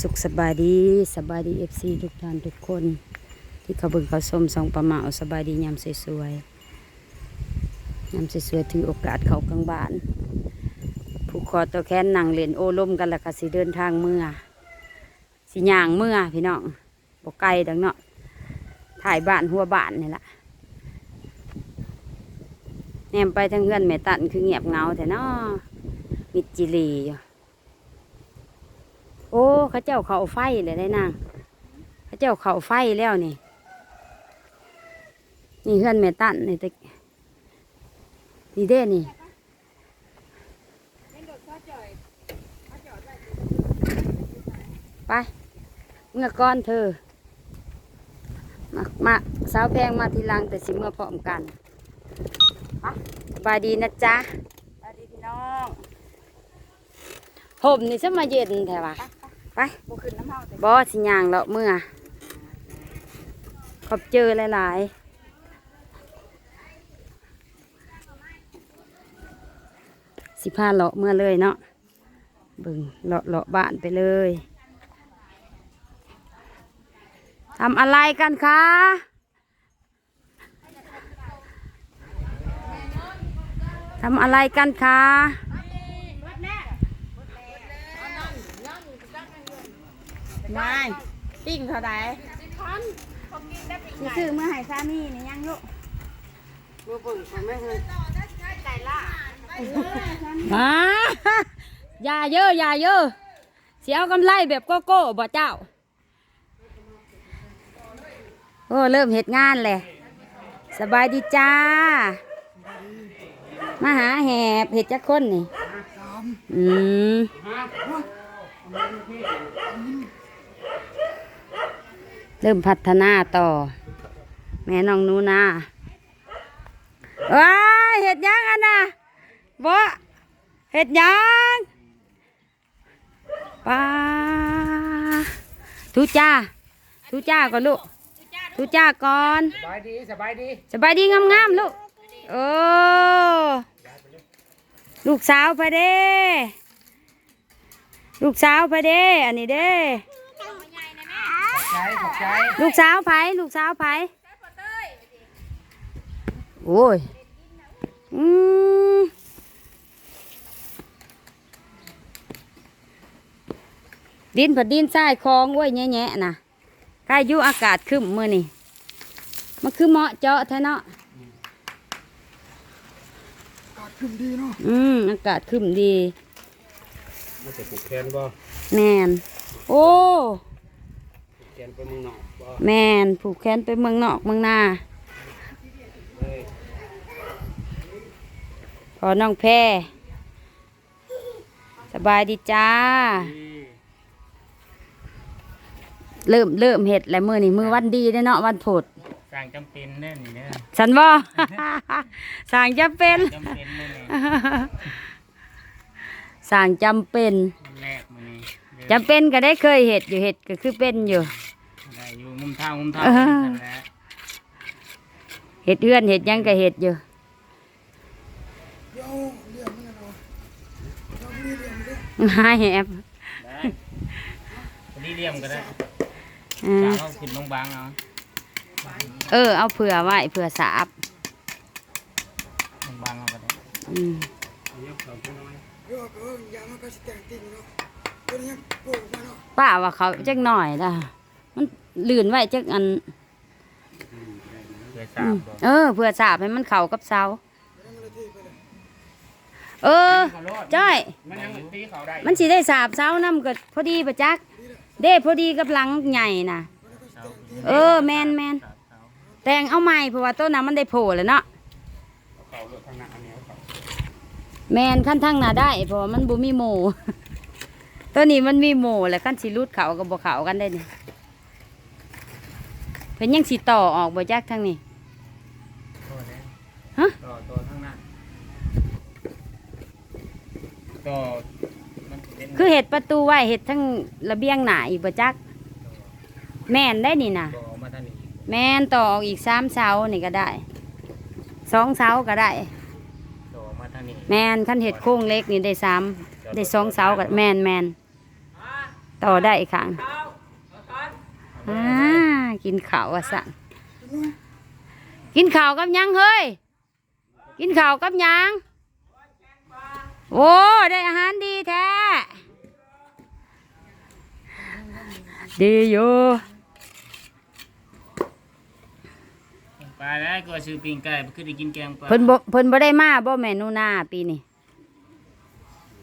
สุขสบายดีสบายดีเอฟซีทุกท่านทุกคน ที่เขาบิ่งเขาชมสองประมาเอาสบายดียามสวยๆยามสวยๆถือโอกาสเขากลางบ้าน ผู้คอตัวแค้นนั่งเล่นโอลมกันละก็สิเดินทางเมื่อสิย่างเมื่อพี่น้องบกไกลดังเนาะถ่ายบ้านหัวบ้านนี่แหละแนมไปทางเงื่อนแม่ตันคือเงียบเงาแต่เนาะมิดจิลีอยู่ โอ้เขาเจ้าเขาไฟเลยได้นางเขาเจ้าเขาไฟแล้วนี่ นี่เฮือนแม่ตันนี่ตะนี่เด้นี่ไปเมื่อก้อนเธอ มามาสาวแพงมาทีหลังแต่สิเมื่อพร้อมกันไปสบายดีนะจ๊ะสบายดีพี่น้องผมนี่จะมาเย็นแถวะ ไปบ่ขึ้นน้ำเฮาแต่บอสิยางแล้วเมื่อ ขอบเจอหลายๆสิพาเลาะเมื่อเลยเนาะเบึงเลาะเลาะบ้านไปเลยทำอะไรกันคะทำอะไรกันคะ ไม่ปิ้งเท่าใดสิซื้อมาให้สามีนี่ยังลูกมาอย่าเยอะอย่าเยอะเสียวกำไรแบบโกโก้บ่เจ้า โอ้ เริ่มเหตุงานเลยสบายดีจ้า มาหาแหบเห็ดจักคนนี่ อืม เริ่มพัฒนาต่อ แม่น้องหนูนาว้ายเห็ดหยังอันน่ะบ่เห็ดหยังป้าทุจ้าทุจ้าก่อนลูกทุจ้าก่อนสบายดีสบายดีสบายดีงามๆลูกโอ้ลูกสาวพะเด้ ลูกสาวพะเด้ อันนี้เด้ขอบ ใจขอบใจลูกสาวไผลูกสาวไผโอ้ย อืมดินผัดดินทรายคลองไว้ยแง่ๆนะกายุอากาศขึ้นมือนี่มันคือเหมาะเจาะแท้เนาะขึ้นดีเนาะอืมอากาศขึ้นดีมาจะปลูกแคนบ่แมนโอ้ปลูกแค นไปเมืองนอกบ่แมนผูกแขนไปเมืองนอกเมืองนาเอ้ยพอน้องแพรสบายดีจ้าดีเริ่มเริ่มเห็ดแล้วมือนี่มือวันดีเด้อเนาะวันผดสั่งจำเป็นแน่นี่เด้อฉันบ่ สั่งจำเป็น จำเป็นมื้อนี้สั่งจำเป็น แรกมื้อนี้เด้อจำเป็นก็ได้เคยเห็ดอยู่เห็ดก็คือเป็นอยู่ ได้อยู่มุมทางมุมทางเออ นั่นแหละเห็ดเอื้อนเห็ดหยังก็เห็ดอยู่หาแหบได้พอดีเลี่ยมก็ได้เออสาวเอาขึ้นบางๆเอาเออ เอาเผื่อไว้เผื่อสาบบางๆเอาก็ได้อืมยกเขาขึ้นน้อยป้าว่าเขาจักหน่อยล่ะ มันลื่นไว้จักอันเพื่อสาบบ่เออเผื่อสาบให้มันเข้ากับเสาเออขอโทษจ้อย มันยังตีเขาได้มันสิได้สาบเสานํก็พอดีประจักษ์เด้พอดีกับหลังใหญ่น่ะเสาเออแมนแมนสาบเสาแต่งเอาใหม่เพราะว่าต้นน้ำมันได้โผล่แล้วเนาะเขาลดทางหน้าอันนี้เขาแมนขั้นทั้งหนาได้เพราะว่ามันบ่มีหมูตัวนี้มันมีหมูแล้วขั้นสิรูดเขากับบ่เขากันได้นี่ เพิ่นยังสิต่อออกบ่จักทั้งนี้ตัวแล้วฮะต่อตัวข้างหน้าต่อมันเป็นคือเห็ดประตูไว้เห็ดทั้งระเบียงหนาอีกบ่จัก แม่นได้นี่นะต่อมาทางนี้แม่นต่อออกอีกสามเสานี่ก็ได้สองเสาก็ได้ ต่อมาทางนี้แม่นขั้นเห็ดโค้งเล็กนี่ได้สามได้สองเสาก็แม่นแม่นต่อได้ค่ะอ่า กินข้าวอะสั่งกินข้าวกับหยังเฮ้ย กินข้าวกับหยัง โอ้ได้อาหารดีแท้ ดีอยู่ปลาแล้วก็ซื้อปิ้งไก่คือได้กินแกงปลาเพิ่นบ่เพิ่นบ่ได้มาบ่แม่นูนาปีนี้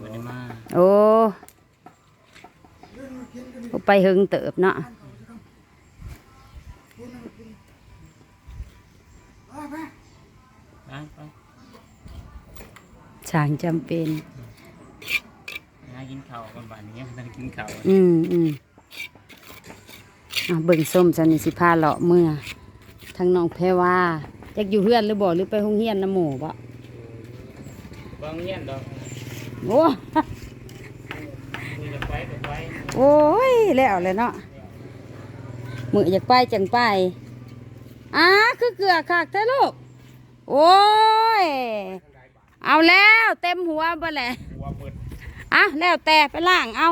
บ่ได้มา โอ้บ่ไปหึงเติบเนาะ ไปช่างจำเป็น หากินข้าวก่อนบ้านนี้ยังบ่ทันกินข้าวอืมอืมอะเบิ่งส้มจันนี่สิพาเลาะเมื่อทางน้องแพรว่าอยากอยู่เฮือนหรือบ่หรือไปโรงเรียนน้ำหมู่บ่บางเงี้ยนดอกโอ้มีจะไปก็ไปโอ้ยแล้วเลยเนาะมืออยากไปจังไปอ้าคือเกลือคักแท้ลูก โอ้ย เอาแล้วเต็มหัวบ่แหละหัวเปิดอะแล้วแต่ไปล่างเอา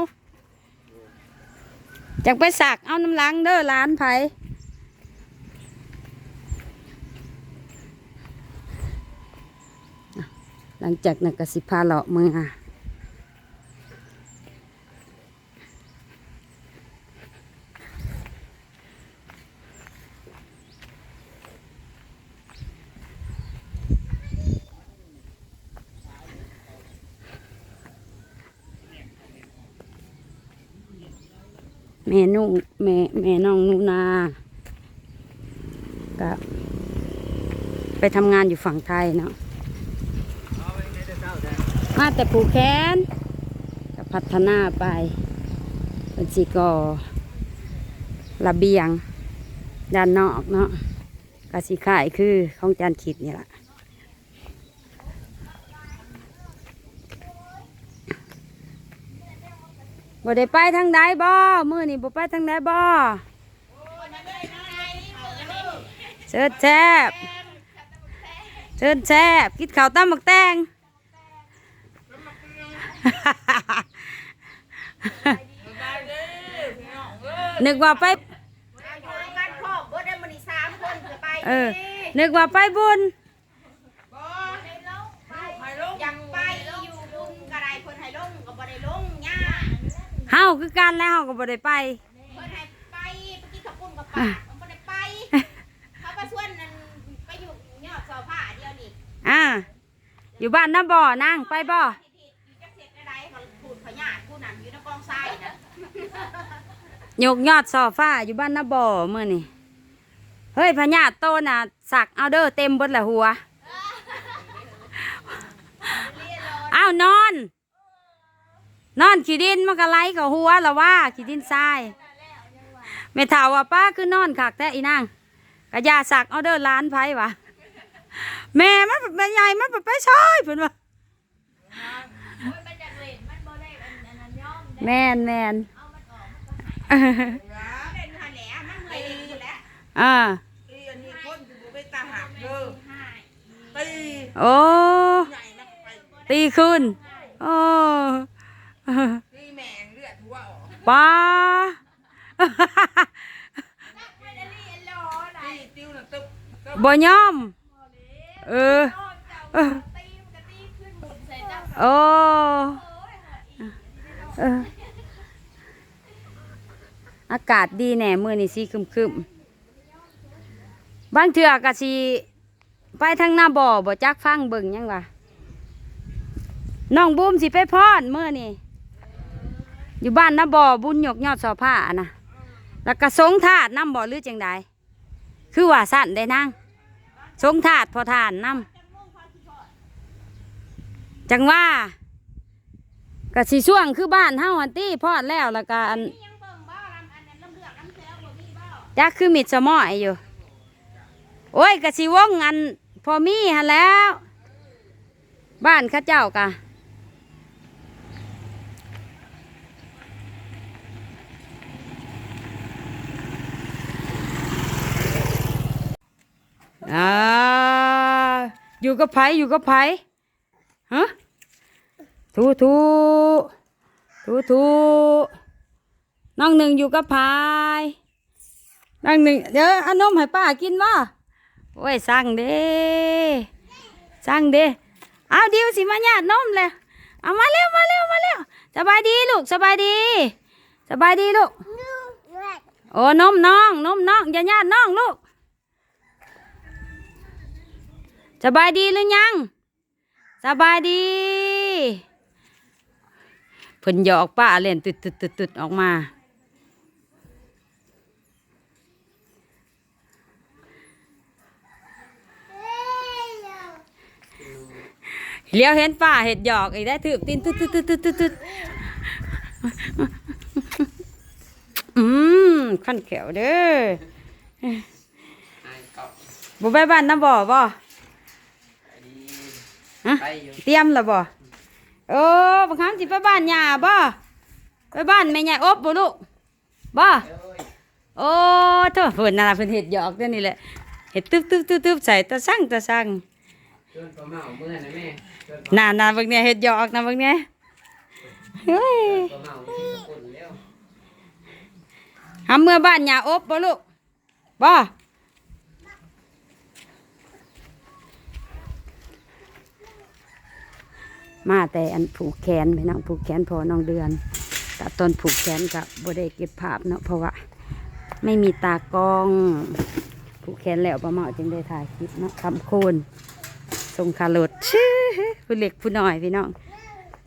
จังไปสักเอาน้ำล้างเด้อร้านไผอะหลังจากนั้นก็สิพาเลาะมืออะ แม่นุ่งแม่แม่น้องนุนาก็ไปทำงานอยู่ฝั่งไทยเนาะมาแต่ผูกแขนก็พัฒนาไปเป็นสิก่อระเบียงด้านนอกเนาะกสิขายคือของจานขิดนี่แหละ บ่ได้ไปทางใดบ่มือนี่บ่ไปทางใดบ่เชิญแซ่บเชิญแซ่บกินข้าวตั้มหมักแตงนึกว่าไปอยู่กันครอบเบิดได้มื้อนี้สามคนจะไปเออนึกว่าไปบุญ บ่ได้ลงไปลงอยากไปอยู่บุญกระไดเพิ่นให้ลงก็บ่ได้ลงย่า เฮาคือกันแล้วเฮาก็บ่ได้ไปเพิ่นให้ไปไปกินข้าวปุ้นกับปลาบ่ได้ไปเขาก็ชวนนั่นไปอยู่ยอดเสาผ้าเดียวนี่อ่าอยู่บ้านน้าบ่อนางไปบ่ที่ที่อยู่จักเสร็จได้เขาพูดพญาติผู้นั้นอยู่ในกองทรายนะยกยอดซอฟ้าอยู่บ้านน้าบ่อมื้อนี่เฮ้ยพญาติโตน่ะสักเอาเด้อเต็มเบิดละหัว อ้าวนอน นอนขี้ดินมันก็ไหลกับหัวละว่าขี้ดินทรายแม่ถาว่าป้าคือนอนคักแต่อีนางกะยาสักเอาเด้อล้านไผวะแม่มันแม่ใหญ่มันไปใช่เพิ่นว่าแม่นแมนเล่นหันแหละมันเมื่อยเองอยู่แล้วอ่าตีอันโอ้ตีขึ้นโอ้ ตีแมงเลือดหัวออกป้าตีติ้วน่ะตึ๊บตึ๊บบ่ยอม เออ เออ โอ้เอออากาศดีแน่มื้อนี้สิครึมๆบางเทื่อก็สิไปทางหน้าบ่อบ่จักฟังเบิ่งหยังวะน้องบูมสิไปพรมื้อนี้ อยู่บ้านน้าบ่อบุญหยกยอดสอผ้านะแล้วก็สงถาดน้ำบ่หรือจังใดคือว่าสั่นได้นางสงถาดพอทานน้ำจังว่ากะสิช่วงคือบ้านเฮาหันตี้พอดแล้วแล้วก็อันยังเบิ่งบ่ลำอันเลือกลำแซวบ่มีบ่จักคือมิดสมอยอยู่ โอ้ยกะสิวงอันพอมีหันแล้ว บ้านข้าเจ้ากะอ่า อยู่กับไผอยู่กับไผฮะทูทูทูทูน้องหนึ่งอยู่กับพายน้องหนึ่งเดี๋ยวเอานมให้ป้ากินบ่โอ้ยสั่งเด้สั่งเด้เอาเดี๋ยวสิมาญาตินมเลยเอามาเร็วมาเร็วมาเร็วสบายดีลูกสบายดี สบายดีลูกโอ้นมน้องนมน้องอย่าญาติน้องลูก สบายดีหรือยังสบายดีเพิ่นหยอกป้าเล่นตึดตึดตึดตึดออกมา เลี้ยวเห็นป้าเห็ดหยอกอีกได้ถือตีนตึดตึดตึดตึดตึดตึดอืมขั้นแขวเด้อบ่ไปบ้านน้ำบ่บ่ ฮะไปอยู่เตรียมแล้วบ่เออบางครั้งสิไปบ้านย่าบ่ไปบ้านแม่ย่าอบบ่ลูกบ่เอ้ยโอ้เธอเพิ่นน่ะเพิ่นเฮ็ดหยอกเดี๋ยวนี้แหละเฮ็ดตึ๊บตึ๊บตึ๊บตึ๊บใส่ตะสั่งตะสั่งชวนปลาเมาเมื่อนะแม่ชวนปลาน่าน่าเบิ่งเนี่ยเฮ็ดหยอกนะเบิ่งเนี่ยเฮ้ยปลาเมาที่สกุลแล้วหาเมื่อบ้านย่าอบบ่ลูกบ่ มาแต่อันผูกแขนไปน้องผูกแขนพอน้องเดือนแต่ตอนผูกแขนกับบ่ได้เก็บภาพเนาะเพราะว่า ไม่มีตากล้อง ผูกแขนแล้วประมาจึงได้ถ่ายคลิปเนาะคำโคนส่งคารถชื่อผู้เล็กผู้น้อยพี่น้อง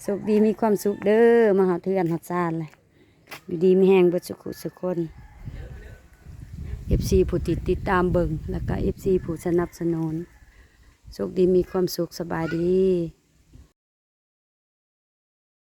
สุขดีมีความสุขเด้อมาหาเทือนหอดซานเลยอยู่ดีมีแหงเบิดสุขุสุขคนเอฟซีผู้ติดติดตามเบิงแล้วก็เอฟซีผู้สนับสนุนสุขดีมีความสุขสบายดี